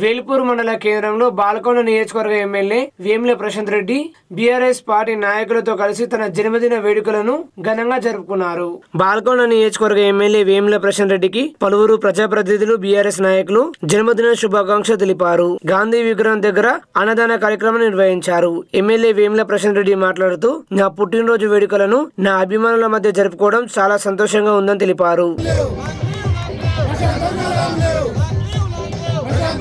వేల్పూర్ మండల కేంద్రంలో బాల్కొండ నియోజకవర్గ MLA Vemula Prashanth Reddy BRS party నాయకులతో కలిసి తన జన్మదిన వేడుకలను ఘనంగా జరుపుకున్నారు. బాల్కొండ నియోజకవర్గ ఎమ్మెల్యే వేముల ప్రశాంత్ రెడ్డికి పలువురు ప్రజాప్రతినిధులు బీఆర్ఎస్ నాయకులు జన్మదిన శుభాకాంక్షలు తెలిపారు. గాంధీ విగ్రహం దగ్గర అన్నదాన కార్యక్రమం నిర్వహించారు. ఎమ్మెల్యే వేముల ప్రశాంత్ రెడ్డి మాట్లాడుతూ నా పుట్టినరోజు వేడుకలను నా అభిమానుల మధ్య జరుపుకోవడం చాలా సంతోషంగా ఉందని తెలిపారు.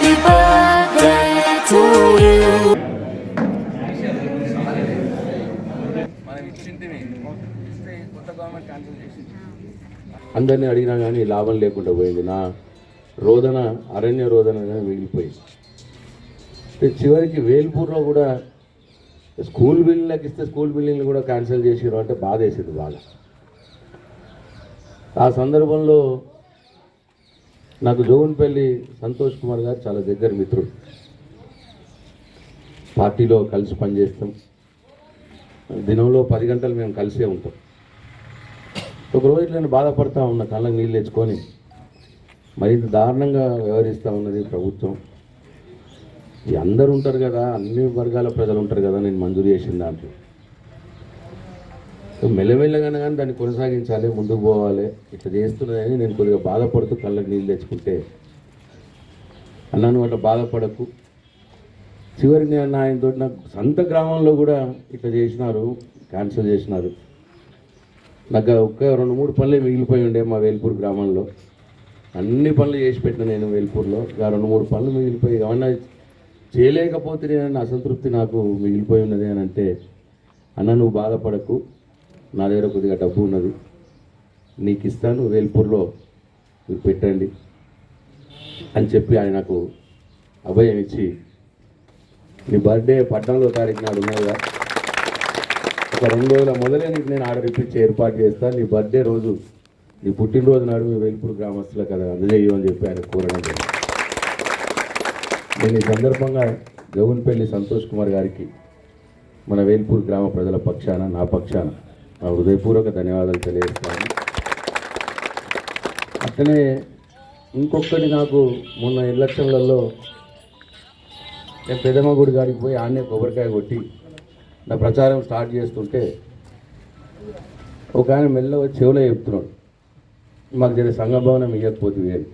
Happy birthday to you. అందరినీ అడిగినా కానీ లాభం లేకుండా పోయింది నా రోదన అరణ్య రోదనగా మిగిలిపోయింది చివరికి వేల్పూర్లో కూడా స్కూల్ బిల్డింగ్లకు ఇస్తే స్కూల్ బిల్డింగ్లు కూడా క్యాన్సిల్ చేసిరు అంటే బాధ వేసింది బాగా ఆ సందర్భంలో నాకు జోగన్పల్లి సంతోష్ కుమార్ గారు చాలా దగ్గర మిత్రుడు. పార్టీలో కలిసి పనిచేస్తాం. దినంలో పది గంటలు మేము కలిసే ఉంటాం. ఒక రోజు నేను బాధపడతా ఉన్న కళ్ళకి నీళ్ళు తెచ్చుకొని. మరింత దారుణంగా వ్యవహరిస్తూ ఉన్నది ప్రభుత్వం. ఈ అందరు ఉంటారు కదా అన్ని వర్గాల ప్రజలు ఉంటారు కదా నేను మంజూరు చేసిన దాంట్లో. మెల్లమెల్లగానే కానీ దాన్ని కొనసాగించాలి ముందుకు పోవాలి. ఇట్లా చేస్తున్నదని నేను కొద్దిగా బాధపడుతూ కళ్ళకి నీళ్ళు తెచ్చుకుంటే అన్నాను అట్లా బాధపడకు. చివరి నేను ఆయనతో నాకు సొంత గ్రామంలో కూడా ఇట్లా చేసినారు క్యాన్సిల్ చేసినారు. నాకు ఒక్క రెండు మూడు పనులే మిగిలిపోయి ఉండే మా వేల్పూర్ గ్రామంలో. అన్ని పనులు చేసి పెట్టిన నేను వేల్పూర్లో. రెండు మూడు పనులు మిగిలిపోయి ఏమన్నా చేయలేకపోతే నేను అసంతృప్తి నాకు మిగిలిపోయి ఉన్నది అని అంటే అన్న నువ్వు బాధపడకు. నా దగ్గర కొద్దిగా డబ్బు ఉన్నది. నీకు ఇస్తాను వేల్పూర్లో మీరు పెట్టండి అని చెప్పి ఆయన నాకు అభయం ఇచ్చి నీ బర్త్డే పద్నాలుగో తారీఖు నాడు ఉన్నదిగా ఒక రెండు రోజుల మొదలే నీకు నేను ఆర్డర్ ఇప్పించి ఏర్పాటు చేస్తాను నీ బర్త్డే రోజు నీ పుట్టినరోజు నాడు మీ వేల్పూర్ గ్రామస్తులకు కదా అందజేయు అని చెప్పి ఆయన కోరడం నేను ఈ సందర్భంగా గౌన్పల్లి సంతోష్ కుమార్ గారికి మన వేల్పూర్ గ్రామ ప్రజల పక్షాన నా పక్షాన హృదయపూర్వక ధన్యవాదాలు తెలియజేస్తాను. అట్లనే ఇంకొకటి నాకు మొన్న ఎలక్షన్లలో నేను పెదమగుడి గుడి గారికి పోయి ఆడనే కొబ్బరికాయ కొట్టి నా ప్రచారం స్టార్ట్ చేస్తుంటే ఒక ఆయన మెల్ల చెవులో చెప్తున్నాడు మాకు జరిగే సంఘ భవనం ఇవ్వకపోతే అని.